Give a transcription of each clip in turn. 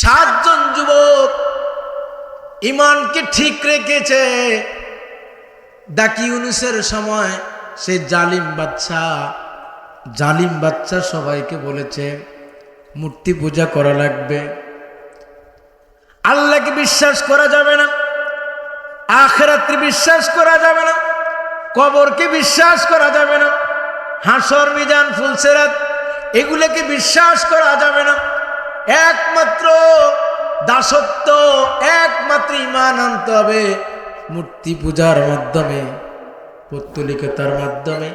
সাতজন যুবক ইমানকে ঠিক রেখেছে। ডাকি ইউনুসের সময় সে জালিম বাচ্চা জালিম বাচ্চা সবাইকে বলেছে, মূর্তি পূজা করা লাগবে। আল্লাহকে বিশ্বাস করা যাবে না। আখেরাত্রি বিশ্বাস করা যাবে না। কবরকে বিশ্বাস করা যাবে না। হাসর মিজান, ফুলসেরাত, এগুলোকে বিশ্বাস করা যাবে না। একমাত্র দাসত্ব, একমাত্র ইমান আনতে হবে মূর্তি পূজার মাধ্যমে, পত্তলিকতার মাধ্যমে।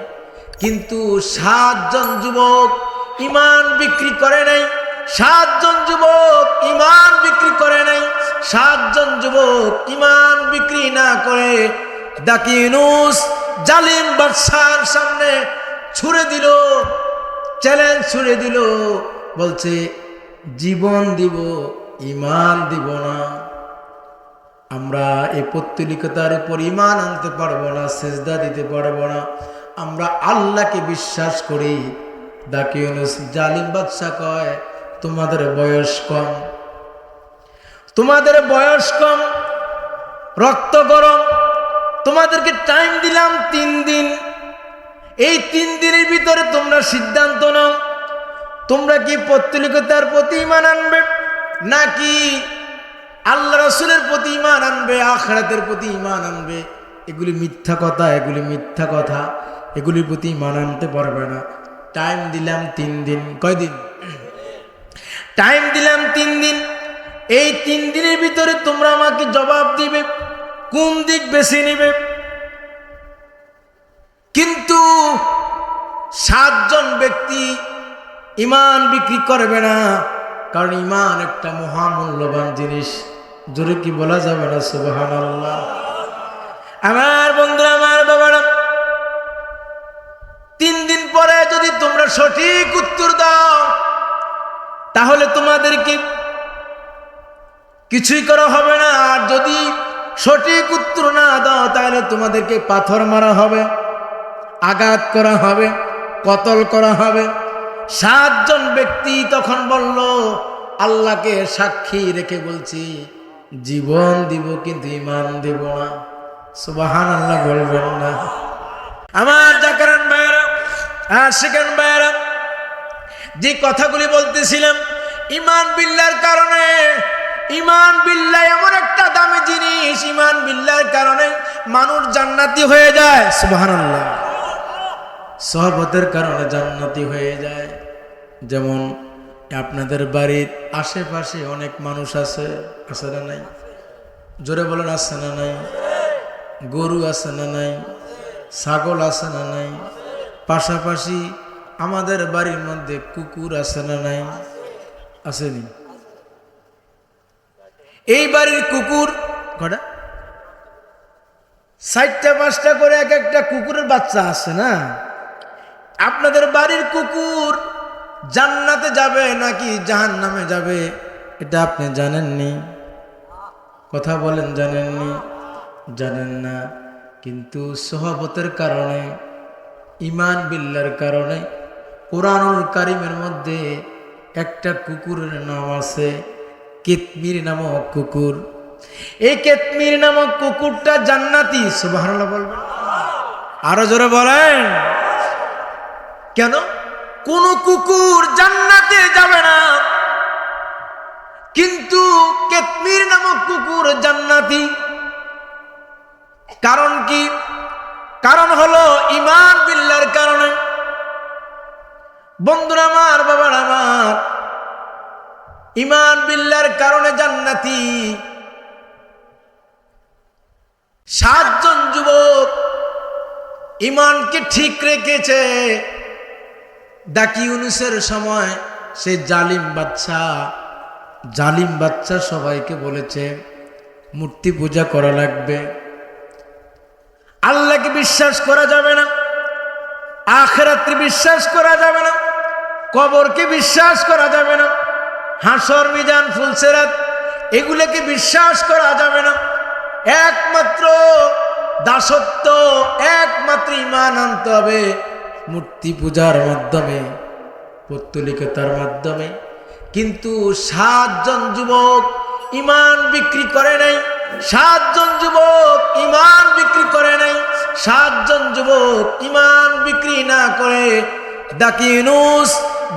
কিন্তু সাতজন যুবক ইমান বিক্রি করে নাই, সাতজন যুবক ইমান বিক্রি করে নাই, সাতজন যুবক ইমান বিক্রি না করে দাকিনুস জালিম বাদশার সামনে ছুড়ে দিল, চ্যালেঞ্জ ছুড়ে দিল, বলছে জীবন দিব ইমান দিব না। আমরা এই পত্তলিকতার উপর ইমান আনতে পারব না, সেজদা দিতে পারব না। আমরা আল্লাহকে বিশ্বাস করি। ডাকি জালিম বাদশাহ কয়, তোমাদের বয়স কম। তোমাদের বয়স কম, রক্ত গরম। তোমাদেরকে টাইম দিলাম তিন দিন। এই তিন দিনের ভিতরে তোমরা সিদ্ধান্ত তোমরা কি পত্তলিকতার প্রতি ইমান আনবে? নাকি আল্লাহ রসুলের প্রতি ইমান আনবে, আখরাতের প্রতি ইমান আনবে? এগুলি মিথ্যা কথা, এগুলি মিথ্যা কথা। এগুলির প্রতি ইমান আনতে পারবে না। টাইম দিলাম তিন দিন। কয়দিন? টাইম দিলাম তিন দিন। এই তিন দিনের ভিতরে তোমরা আমাকে জবাব দিবে, কোন দিক বেছে নিবে? কিন্তু সাতজন ব্যক্তি ইমান বিক্রি করবে না। কারণ ইমান একটা মহামূল্যবান জিনিস। জোরে কি বলা যাবে না? সুবাহান আল্লাহ আমার বন্ধু আমার বাবারা, তিন দিন পরে যদি তোমরা সঠিক উত্তর দাও, তাহলে তোমাদেরকে কিছুই করা হবে না। আর যদি সঠিক উত্তর না দাও, তাহলে তোমাদেরকে পাথর মারা হবে, আঘাত করা হবে, কতল করা হবে। সাতজন ব্যক্তি তখন বলল, আল্লাহকে সাক্ষী রেখে বলছি, জীবন দিব কিন্তু ইমান দিব না। সুবাহান আল্লাহ বলবেন না। আমার জাকারান ভাইয়েরা সেখান ভাইয়েরা, যে কথাগুলি বলতেছিলাম ইমান বিল্লার কারণে ইমান বিল্লাহ এমন একটা দামি জিনিস ইমান বিল্লার কারণে মানুষ জান্নাতি হয়ে যায়, সুবহানাল্লাহ। সহবতের কারণে জান্নাতি হয়ে যায়। যেমন, আপনাদের বাড়ির আশেপাশে অনেক মানুষ আছে আছে না নাই? জোরে বলেন, আছে না নাই? গরু আছে না নাই? ছাগল আছে না নাই? পাশাপাশি আমাদের বাড়ির মধ্যে কুকুর আছে না নাই? আসেনি? এই বাড়ির কুকুর কটা? চারটা, পাঁচটা করে এক একটা কুকুরের বাচ্চা আছে না? আপনাদের বাড়ির কুকুর জান্নাতে যাবে নাকি জাহান নামে যাবে? এটা আপনি জানেননি। কথা বলেন, জানেননি? জানেন না। কিন্তু সহবতের কারণে ইমান বিল্লার কারণে, কোরআনুল কারিমের মধ্যে একটা কুকুরের নাম আছে, কেতমির নামক কুকুর। এই কেতমির নামক কুকুরটা জান্নাতি সুবাহ বলবেন। আরও জোরে বলেন। কেন? কোন কুকুর জান্নাতে যাবে না। কিন্তু কেতমির নামক কুকুর জান্নাতি। কারণ কি? কারণ হলো ইমান বিল্লার কারণে। বন্ধুরা আমার, বাবার আমার ইমান বিল্লার কারণে জান্নাতি। সাতজন যুবক ইমানকে ঠিক রেখেছে। ডাকি ইউনুসের সময় সে জালিম বাচ্চা জালিম বাচ্চা সবাইকে বলেছে, মূর্তি পূজা করা লাগবে। আল্লাহকে বিশ্বাস করা যাবে না। আখরাত্রি বিশ্বাস করা যাবে না। কবরকে বিশ্বাস করা যাবে না। হাসর, মিজান, ফুলসেরাত, এগুলোকে বিশ্বাস করা যাবে না। একমাত্র দাসত্ব, একমাত্র ইমান আনতে হবে। মূর্তি পূজার মাধ্যমে, পত্তলিকতার মাধ্যমে। কিন্তু সাতজন যুবক ইমান বিক্রি করে নাই, সাতজন যুবক ইমান বিক্রি করে নাই, সাতজন যুবক ইমান বিক্রি না করে দাকিনুস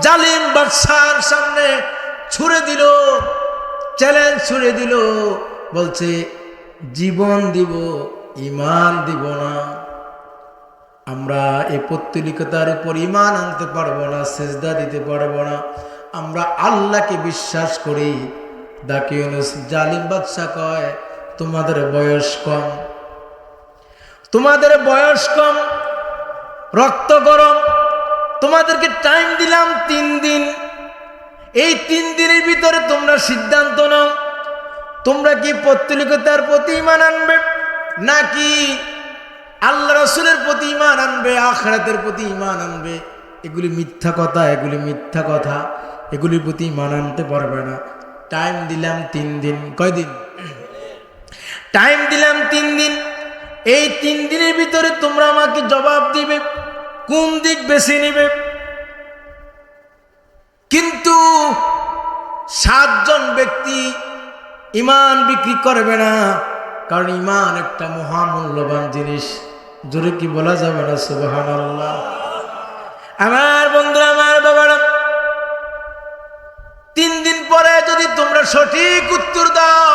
জালিম বাদশার সামনে ছুড়ে দিল, চ্যালেঞ্জ ছুড়ে দিল, বলছে, জীবন দিব, ইমান দিব না। আমরা এই পত্তলিকতার উপর ইমান আনতে পারব না, সেজদা দিতে পারব না। আমরা আল্লাহকে বিশ্বাস করি। ইউনুস, জালিম বাদশা কয়, তোমাদের বয়স কম। তোমাদের বয়স কম। রক্ত গরম। তোমাদেরকে টাইম দিলাম তিন দিন। এই তিন দিনের ভিতরে তোমরা সিদ্ধান্ত নাও। তোমরা কি পত্তলিকতার প্রতি ইমান আনবে? নাকি আল্লাহ রসুলের প্রতি ইমান আনবে, আখরাতের প্রতি ইমান আনবে। এগুলি মিথ্যা কথা, এগুলি মিথ্যা কথা। এগুলির প্রতি ইমান আনতে পারবে না। টাইম দিলাম তিন দিন। কয়দিন? টাইম দিলাম তিন দিন। এই তিন দিনের ভিতরে তোমরা আমাকে জবাব দিবে, কোন দিক বেছে নিবে। কিন্তু সাতজন ব্যক্তি ইমান বিক্রি করবে না, কারণ ইমান একটা মহামূল্যবান জিনিস। জোরে কি বলা যাবে না সুবাহান আমার বন্ধুরা, আমার বাবারা, তিন দিন পরে যদি তোমরা সঠিক উত্তর দাও,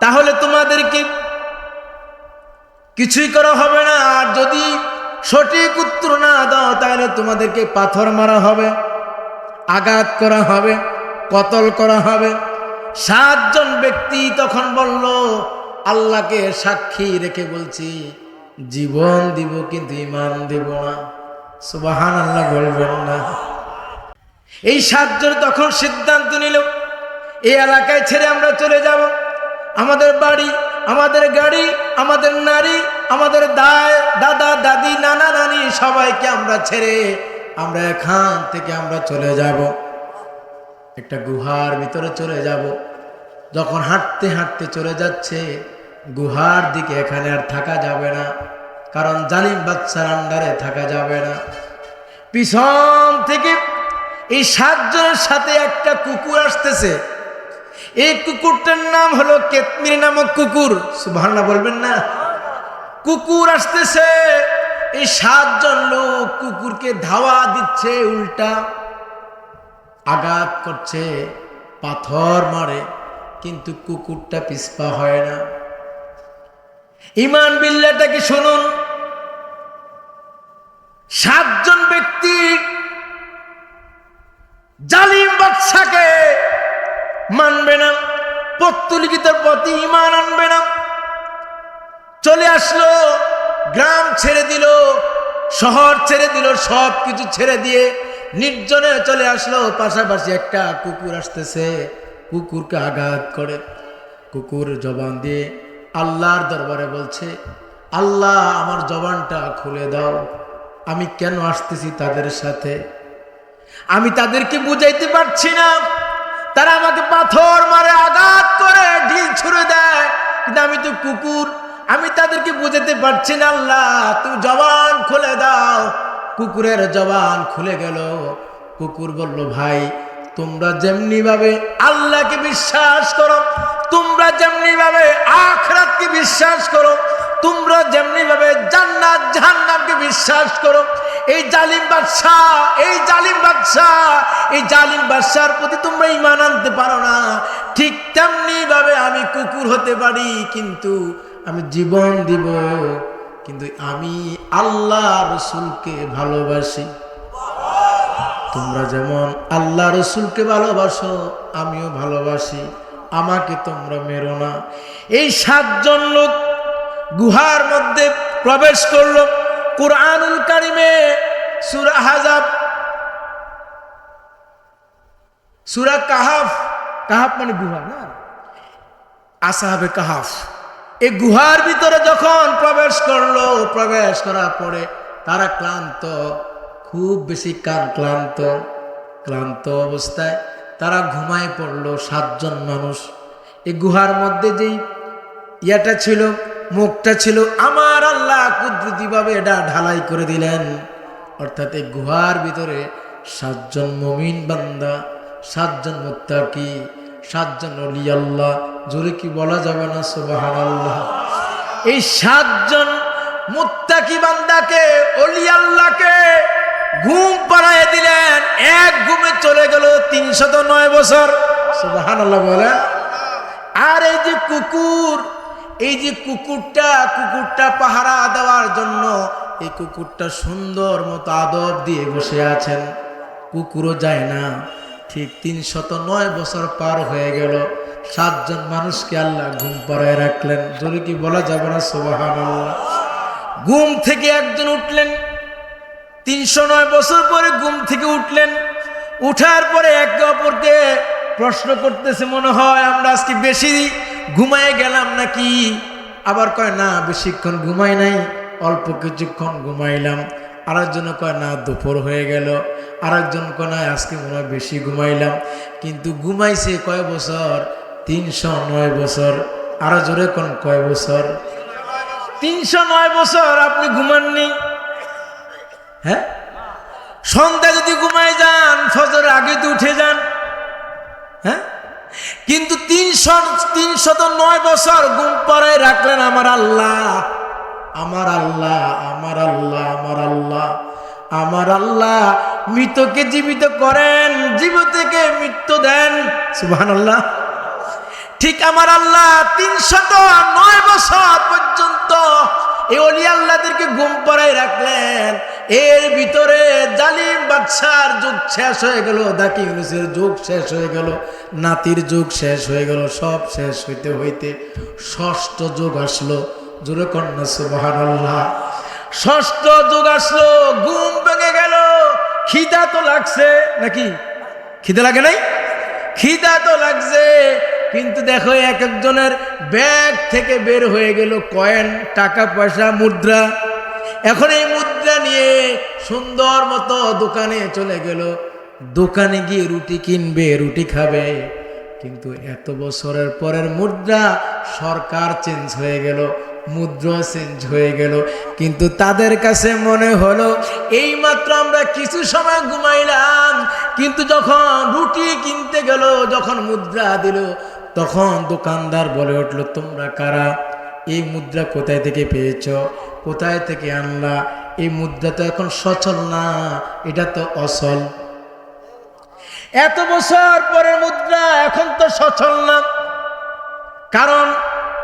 তাহলে তোমাদেরকে কিছুই করা হবে না। আর যদি সঠিক উত্তর না দাও, তাহলে তোমাদেরকে পাথর মারা হবে, আঘাত করা হবে, কতল করা হবে। সাতজন ব্যক্তি তখন বলল, আল্লাহকে সাক্ষী রেখে বলছি জীবন দিব কিন্তু ইমান দিব না। সুবাহান আল্লাহ বলবেন না। এই সাতজন তখন সিদ্ধান্ত নিল, এই এলাকায় ছেড়ে আমরা চলে যাব। আমাদের বাড়ি, আমাদের গাড়ি, আমাদের নারী, আমাদের দায়, দাদা, দাদি, নানা, নানি, সবাইকে আমরা ছেড়ে আমরা এখান থেকে আমরা চলে যাব। একটা গুহার ভিতরে চলে যাব। যখন হাঁটতে হাঁটতে চলে যাচ্ছে গুহার দিকে এখানে আর থাকা যাবে না। কারণ জালিম বাচ্চার আন্ডারে থাকা যাবে না। পিছন থেকে এই সাতজনের সাথে একটা কুকুর আসতেছে। এই কুকুরটার নাম হলো কেতমির নামক কুকুর। সুভান্না বলবেন না? কুকুর আসতেছে। এই সাতজন লোক কুকুরকে ধাওয়া দিচ্ছে, উল্টা আঘাত করছে, পাথর মারে, কিন্তু কুকুরটা পিসপা হয় না। ইমান বিল্লাটাকে শুনুন? সাতজন ব্যক্তি জালিম বাদশাকে মানবে না পত্তলিকিতার প্রতি ইমান আনবে না। চলে আসলো, গ্রাম ছেড়ে দিল, শহর ছেড়ে দিল সব কিছু ছেড়ে দিয়ে নির্জনে চলে আসলো। পাশাপাশি একটা কুকুর আসতেছে, কুকুরকে আঘাত করে। কুকুর জবান দিয়ে আল্লাহর দরবারে বলছে, আল্লাহ, আমার জবানটা খুলে দাও। আমি কেন আসতেছি তাদের সাথে? আমি তাদেরকে বুঝাইতে পারছি না। তারা আমাকে পাথর মারে, আঘাত করে, ঢিল ছুড়ে দেয়। কিন্তু আমি তো কুকুর। আমি তাদেরকে বুঝাতে পারছি না, আল্লাহ, তুমি জবান খুলে দাও। কুকুরের জবান খুলে গেল। কুকুর বলল, ভাই তোমরা যেমনি ভাবে আল্লাহকে বিশ্বাস করো, তোমরা যেমনি ভাবে আখরাতকে বিশ্বাস করো, তোমরা যেমনি ভাবে জান্নাত, জাহান্নামকে বিশ্বাস করো, এই জালিম বাদশাহ, এই জালিম বাদশাহ, এই জালিম বাদশার প্রতি তোমরা ইমান আনতে পারো না। ঠিক তেমনি ভাবে আমি কুকুর হতে পারি, কিন্তু আমি জীবন দিব, কিন্তু আমি আল্লাহ রসুলকে ভালোবাসি। তোমরা যেমন আল্লাহ রসুলকে ভালোবাসো, আমিও ভালোবাসি। আমাকে তোমরা মেরো না। এই সাতজন লোক গুহার মধ্যে প্রবেশ করল। কোরআনুল কারিমে সুরা হাজাব সুরা কাহাফ কাহাফ মানে গুহা না? আসাহাবে কাহাফ। এই গুহার ভিতরে যখন প্রবেশ করল, প্রবেশ করার পরে তারা ক্লান্ত। খুব বেশি কান ক্লান্ত ক্লান্ত অবস্থায় তারা ঘুমায় পড়ল সাতজন মানুষ। এই গুহার মধ্যে যেই ইয়াটা ছিল, মুখটা ছিল, আমার আল্লাহ কুদরতিভাবে এটা ঢালাই করে দিলেন। অর্থাৎ এই গুহার ভিতরে সাতজন মমিন বান্দা, সাতজন মুত্তাকি, সাতজন অলি আল্লাহ, জোরে কি বলা যাবে না? সুবাহান আল্লাহ এই সাতজন মুত্তাকি বান্দাকে, অলি আল্লাহকে ঘুম পাড়ায় দিলেন, এক ঘুমে চলে গেল তিনশত নয় বছর। বলেন আর এই যে কুকুর, এই যে কুকুরটা কুকুরটা পাহারা দেওয়ার জন্য এই কুকুরটা সুন্দর মতো আদব দিয়ে বসে আছেন। কুকুরও যায় না। ঠিক তিনশত নয় বছর পার হয়ে গেল। সাতজন মানুষকে আল্লাহ ঘুম পাড়ায় রাখলেন। যদি কি বলা যাবে না? সোবাহান ঘুম থেকে একজন উঠলেন তিনশো নয় বছর পরে ঘুম থেকে উঠলেন। উঠার পরে একে অপরকে প্রশ্ন করতেছে, মনে হয় আমরা আজকে বেশি ঘুমায় গেলাম নাকি? আবার কয়, না, বেশিক্ষণ ঘুমাই নাই, অল্প কিছুক্ষণ ঘুমাইলাম। আরেকজন কয়, না, দুপুর হয়ে গেল। আরেকজন কয়, না, আজকে মনে হয় বেশি ঘুমাইলাম। কিন্তু ঘুমাইছে কয় বছর? তিনশো নয় বছর। আরও জোরে কোন কয় বছর? তিনশো নয় বছর আপনি ঘুমাননি। হ্যাঁ? সন্ধ্যা যদি ঘুমায় যান ফজর আগে তো উঠে যান হ্যাঁ? কিন্তু তিনশো, তিনশত নয় বছর ঘুম পরে রাখলেন আমার আল্লাহ। আমার আল্লাহ আমার আল্লাহ আমার আল্লাহ আমার আল্লাহ। মৃতকে জীবিত করেন জীবিতকে মৃত্যু দেন। সুবহান আল্লাহ ঠিক আমার আল্লাহ তিনশত নয় বছর পর্যন্ত এই অলি আল্লাহদেরকে ঘুম পড়াই রাখলেন। এর ভিতরে জালিম বাদশার যুগ শেষ হয়ে গেল দাকি ইউনুসের যুগ শেষ হয়ে গেল, নাতির যুগ শেষ হয়ে গেল, সব শেষ হইতে হইতে ষষ্ঠ যুগ আসলো। জোরে কন্যা ষষ্ঠ যুগ আসলো, ঘুম ভেঙে গেল। খিদা তো লাগছে নাকি? খিদে লাগে নাই? খিদা তো লাগছে, কিন্তু দেখো এক একজনের ব্যাগ থেকে বের হয়ে গেল কয়েন, টাকা পয়সা, মুদ্রা। এখন এই মুদ্রা নিয়ে সুন্দর মতো দোকানে চলে গেল। দোকানে গিয়ে রুটি কিনবে, রুটি খাবে। কিন্তু এত বছরের পরের মুদ্রা সরকার চেঞ্জ হয়ে গেল, মুদ্রা চেঞ্জ হয়ে গেল। কিন্তু তাদের কাছে মনে হলো এই মাত্র আমরা কিছু সময় ঘুমাইলাম, কিন্তু যখন রুটি কিনতে গেল, যখন মুদ্রা দিল, তখন দোকানদার বলে উঠল, তোমরা কারা? এই মুদ্রা কোথায় থেকে পেয়েছ? কোথায় থেকে আনলা? এই মুদ্রা তো এখন সচল না, এটা তো অসল এত বছর পরের মুদ্রা এখন তো সচল না। কারণ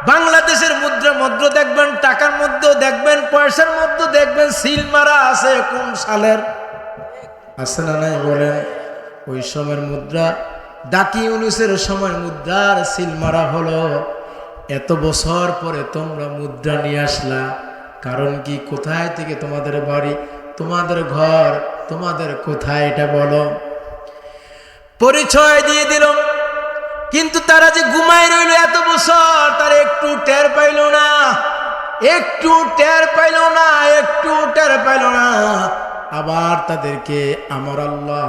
বাংলাদেশের মুদ্রা মধ্য দেখবেন, টাকার মধ্যেও দেখবেন, পয়সার মধ্যে দেখবেন, সিল মারা আছে কোন সালের। আছে না নাই বলেন? ওই সময়ের মুদ্রা, ডাকি ইউনুসের সময় মুদ্রার সিল মারা হলো। এত বছর পরে তোমরা মুদ্রা নিয়ে আসলা, কারণ কি কোথায় থেকে তোমাদের বাড়ি, তোমাদের ঘর, তোমাদের কোথায় এটা বলো? পরিচয় দিয়ে দিল। কিন্তু তারা যে ঘুমায় রইল এত বছর, তারা একটু টের পাইল না, একটু টের পাইল না, একটু টের পাইল না। আবার তাদেরকে আমার আল্লাহ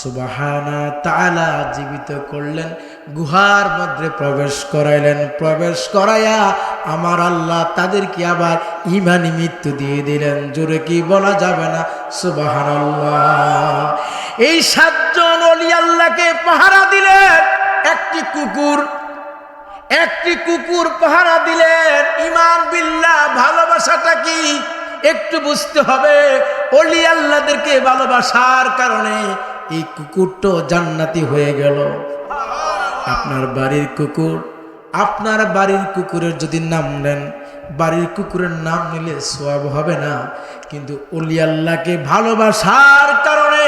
সুবাহানা তালা জীবিত করলেন। গুহার মধ্যে প্রবেশ করাইলেন। প্রবেশ করাইয়া আমার আল্লাহ তাদেরকে আবার ইমানি মৃত্যু দিয়ে দিলেন। জোরে কি বলা যাবে না? সুবাহান এই সাতজন অলি আল্লাহকে পাহারা দিলেন। একটি কুকুর একটি কুকুর পাহারা দিলেন। ইমান বিল্লাহ, ভালোবাসাটা কি? একটু বুঝতে হবে। অলি আল্লাহদেরকে ভালোবাসার কারণে এই কুকুরটা জান্নাতি হয়ে গেল। আপনার বাড়ির কুকুর, আপনার বাড়ির কুকুরের যদি নাম নেন, বাড়ির কুকুরের নাম নিলে সোয়াব হবে না। কিন্তু অলি আল্লাহকে ভালোবাসার কারণে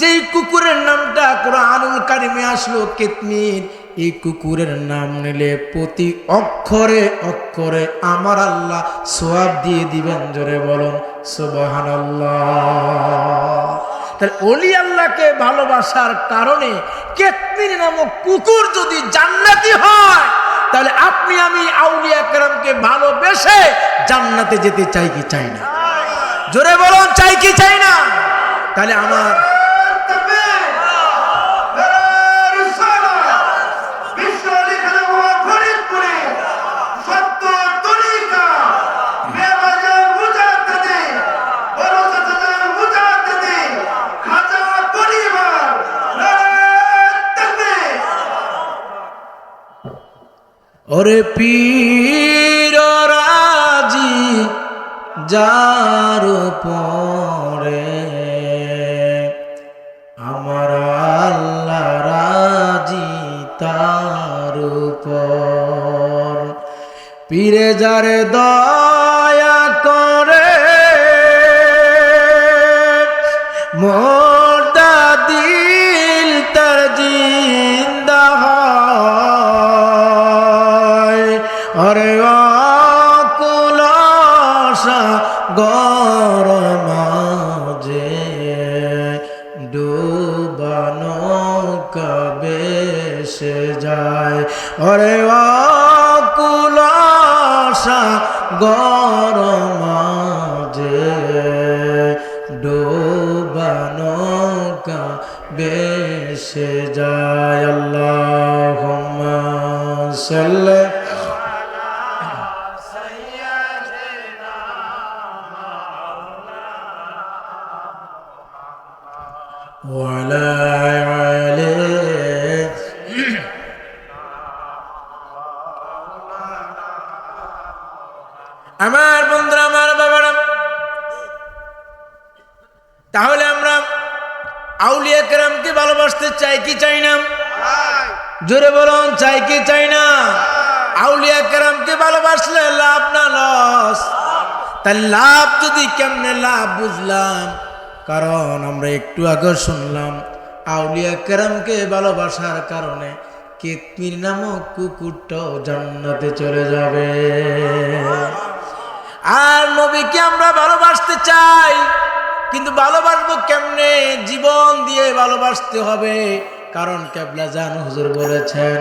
যেই কুকুরের নামটা কোরআনুল কারিমে আসলো, কেতমির, এই কুকুরের নাম নিলে প্রতি অক্ষরে অক্ষরে আমার আল্লাহ সোয়াব দিয়ে দিবেন। জোরে বলুন সোবাহান তাহলে অলি আল্লাহকে ভালোবাসার কারণে কেতমির নামক কুকুর যদি জান্নাতি হয়, তাহলে আপনি আমি আউলিয়া কেরামকে ভালোবেসে জান্নাতে যেতে চাই কি চাই না? জোরে বলুন, চাই কি চাই না? তাহলে আমার ওরে পীর রাজি যার পরে আমার আল্লাহ রাজি তার উপর। পীরে যারে দয়া ডুবানো কবে সে যায়? অরে অকুলসা গরম যে ডোবানো বেশে যায়? আল্লাহ সাল্লাহ তাহলে আমরা আউলিয়া কেরামকে ভালোবাসতে চাই কি চাই না? জোরে বলুন চাই কি চাই না? আউলিয়া কেরামকে ভালোবাসলে লাভ না লস? তাই লাভ যদি কেমনে লাভ বুঝলাম? কারণ আমরা একটু আগে শুনলাম আউলিয়া কেরামকে ভালোবাসার কারণে কেতমির নামক কুকুরটাও জান্নাতে চলে যাবে। আর নবীকে আমরা ভালোবাসতে চাই। কিন্তু ভালোবাসবো কেমনে? জীবন দিয়ে ভালোবাসতে হবে। কারণ কেবলা জান হুজুর বলেছেন,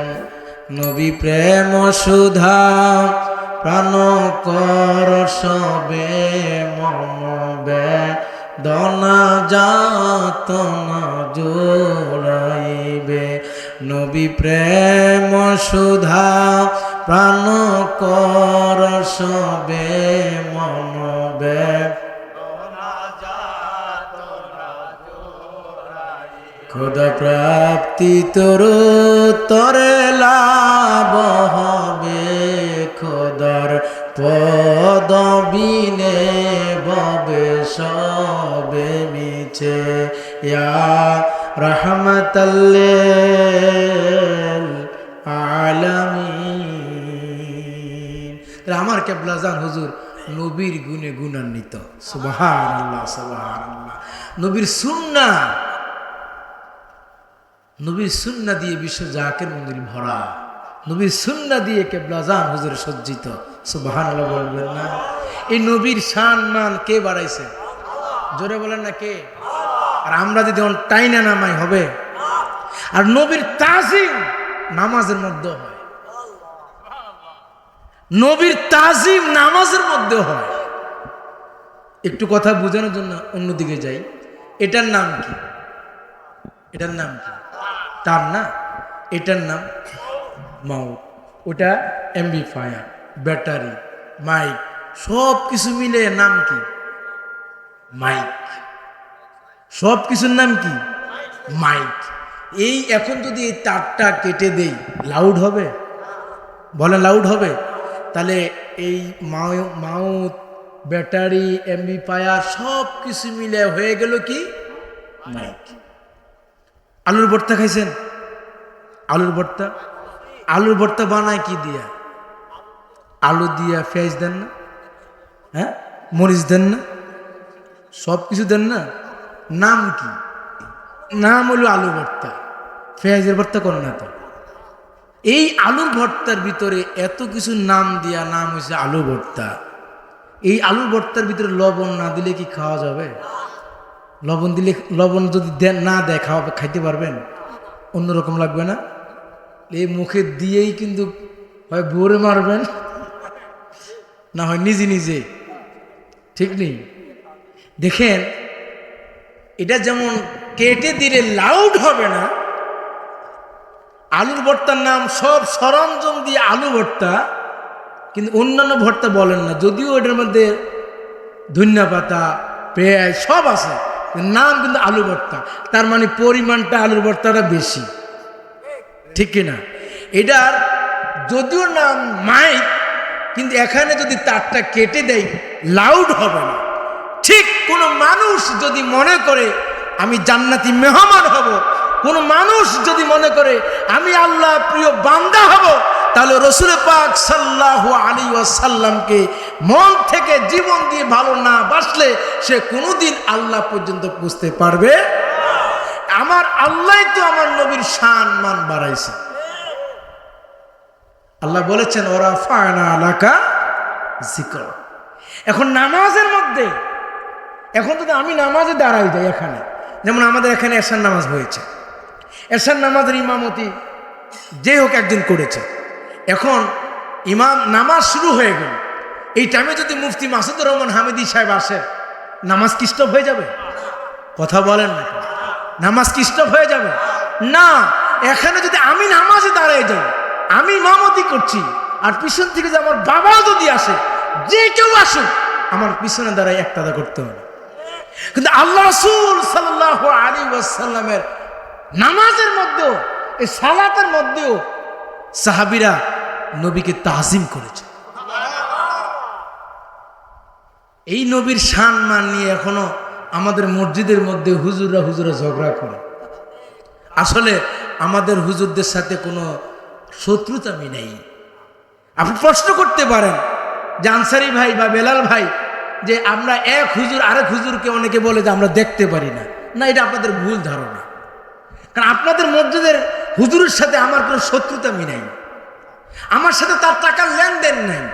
নবী প্রেম সুধা, প্রাণ কর সবে মমবে দনা যাত জোড়াইবে। নবী প্রেম সুধা, প্রাণ কর সবে মনবে খোদা প্রাপ্তি তোর, তরে লাভ হবে। খোদার পদবিনে ববে সবে মিছে। ইয়া রহমতাল্লিল আলামিন। আমার কেবলা জান হুজুর, নবীর গুণে গুণান্বিত। সুবাহান আল্লাহ সুবাহান আল্লাহ নবীর সুন্না নবীর সুন্না দিয়ে বিশ্ব জাকের মন্দির ভরা, নবীর সুন্না দিয়ে কেবলা জান হুজুর সজ্জিত। সুবাহান বলবেন না। এই নবীর শান মান কে বাড়াইছে? জোরে বলেন না কে? আর আমরা যদি টাইনা নামাই হবে, আর নবীর তাজিম নামাজের মধ্যে হয়, নবীর তাজিম নামাজের মধ্যে হয়। একটু কথা বোঝানোর জন্য অন্যদিকে যাই। এটার নাম কি? এটার নাম কি? তার না, এটার নাম মাউট ওটা অ্যাম্বিফায়ার ব্যাটারি মাইক সব কিছু মিলে নাম কি? মাইক সব কিছুর নাম কি? মাইক এই এখন যদি এই তারটা কেটে দেই লাউড হবে? বলে লাউড হবে? তাহলে এই মাউথ ব্যাটারি এমবিফায়ার সব কিছু মিলে হয়ে গেল কি? মাইক আলুর ভর্তা খাইছেন? আলুর ভর্তা? আলুর ভর্তা বানায় কি দিয়া? আলু দিয়া পেঁয়াজ দেন না? হ্যাঁ? মরিচ দেন না? সব কিছু দেন না? নাম কি? নাম হলো আলু ভর্তা। পেঁয়াজের ভর্তা করে না তো? এই আলু ভর্তার ভিতরে এত কিছু নাম দিয়া নাম হয়েছে আলু ভর্তা। এই আলু ভর্তার ভিতরে লবণ না দিলে কি খাওয়া যাবে? লবণ দিলে, লবণ যদি না দেয়, খাওয়া, খাইতে পারবেন? অন্যরকম লাগবে না? এই মুখে দিয়েই কিন্তু হয় ভোরে মারবেন, না হয় নিজে নিজে। ঠিক নেই? দেখেন, এটা যেমন কেটে দিলে লাউড হবে না, আলুর ভর্তার নাম সব সরঞ্জাম দিয়ে আলু ভর্তা, কিন্তু অন্যান্য ভর্তা বলেন না, যদিও এটার মধ্যে ধনিয়া পাতা, পেঁয়াজ সব আছে। নাম কিন্তু আলু ভর্তা। তার মানে পরিমাণটা আলুর ভর্তাটা বেশি। ঠিক কিনা এটার যদিও নাম মাইক, কিন্তু এখানে যদি তারটা কেটে দেয় লাউড হবে না। ঠিক কোনো মানুষ যদি মনে করে, আমি জান্নাতি মেহমান হব, কোন মানুষ যদি মনে করে, আমি আল্লাহ প্রিয় বান্দা হব তাহলে রসুল পাক সাল্লাহ আলী ওয়াসাল্লামকে মন থেকে জীবন দিয়ে ভালো না বাসলে সে কোনোদিন আল্লাহ পর্যন্ত বুঝতে পারবে? আমার আল্লাহ তো আমার নবীর শান মান বাড়াইছে। আল্লাহ বলেছেন ওরা ফায়না আলাকা জিকর এখন নামাজের মধ্যে, এখন যদি আমি নামাজে দাঁড়াই যাই এখানে, যেমন আমাদের এখানে এশার নামাজ হয়েছে। এশার নামাজের ইমামতি যে হোক একদিন করেছে। এখন ইমাম নামাজ শুরু হয়ে গেল। এই টাইমে যদি মুফতি মাসুদুর রহমান হামিদি সাহেব আসে, নামাজ কি স্টপ হয়ে যাবে? কথা বলেন না নামাজ কি স্টপ হয়ে যাবে? না, এখানে যদি আমি নামাজে দাঁড়ায় যাই, আমি ইমামতি করছি, আর পিছন থেকে যে আমার বাবাও যদি আসে, যে কেউ আসুক, আমার পিছনে দাঁড়ায় একটাদা করতে হবে কিন্তু আল্লাহ রসুল সাল্লাহ আলী ওয়াসাল্লামের নামাজের মধ্যেও, এই সালাতের মধ্যেও সাহাবিরা নবীকে তাজিম করেছে। এই নবীর সান মান নিয়ে এখনও আমাদের মসজিদের মধ্যে হুজুররা হুজুরা ঝগড়া করে। আসলে আমাদের হুজুরদের সাথে কোনো শত্রুতামি নেই। আপনি প্রশ্ন করতে পারেন যে আনসারি ভাই বা বেলাল ভাই, যে আমরা এক হুজুর আরেক হুজুরকে অনেকে বলে যে আমরা দেখতে পারি না। না, এটা আপনাদের ভুল ধারণা। কারণ আপনাদের মসজিদের হুজুরের সাথে আমার কোনো শত্রুতামি নেই। আমার সাথে তার টাকার লেনদেন নেই।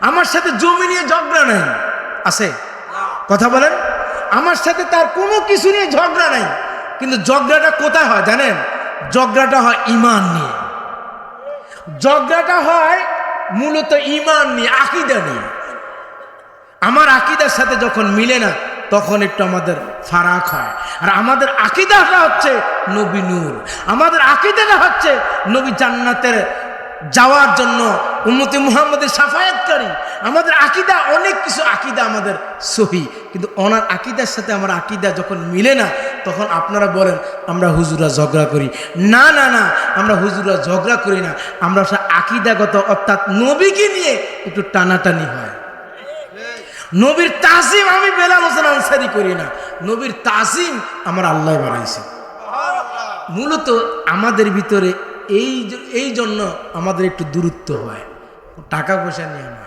আমার সাথে জমি নিয়ে ঝগড়া নেই। আছে? কথা বলেন? আমার সাথে তার কোনো কিছু নিয়ে ঝগড়া নেই। কিন্তু ঝগড়াটা কোথায় হয় জানেন? ঝগড়াটা হয় ইমান নিয়ে। ঝগড়াটা হয় মূলত ইমান নিয়ে, আকিদা নিয়ে। আমার আকিদার সাথে যখন মিলে না তখন একটু আমাদের ফারাক হয়। আর আমাদের আকিদাটা হচ্ছে নবী নূর। আমাদের আকিদাটা হচ্ছে নবী জান্নাতের যাওয়ার জন্য উন্নতি মুহাম্মদের সাফায়াতকারী। আমাদের আকিদা, অনেক কিছু আকিদা আমাদের সহি। কিন্তু ওনার আকিদার সাথে আমার আকিদা যখন মিলে না, তখন আপনারা বলেন, আমরা হুজুরা ঝগড়া করি। না না না, আমরা হুজুরা ঝগড়া করি না। আমরা সে আকিদাগত অর্থাৎ নবীকে নিয়ে একটু টানাটানি হয়। নবীর তাজিম আমি বেলাল হোসেন আনসারি করি না। নবীর তাজিম আমার আল্লাহ বাড়াইছে মূলত আমাদের ভিতরে এই এই জন্য আমাদের একটু দূরত্ব হয়। টাকা পয়সা নিয়ে নয়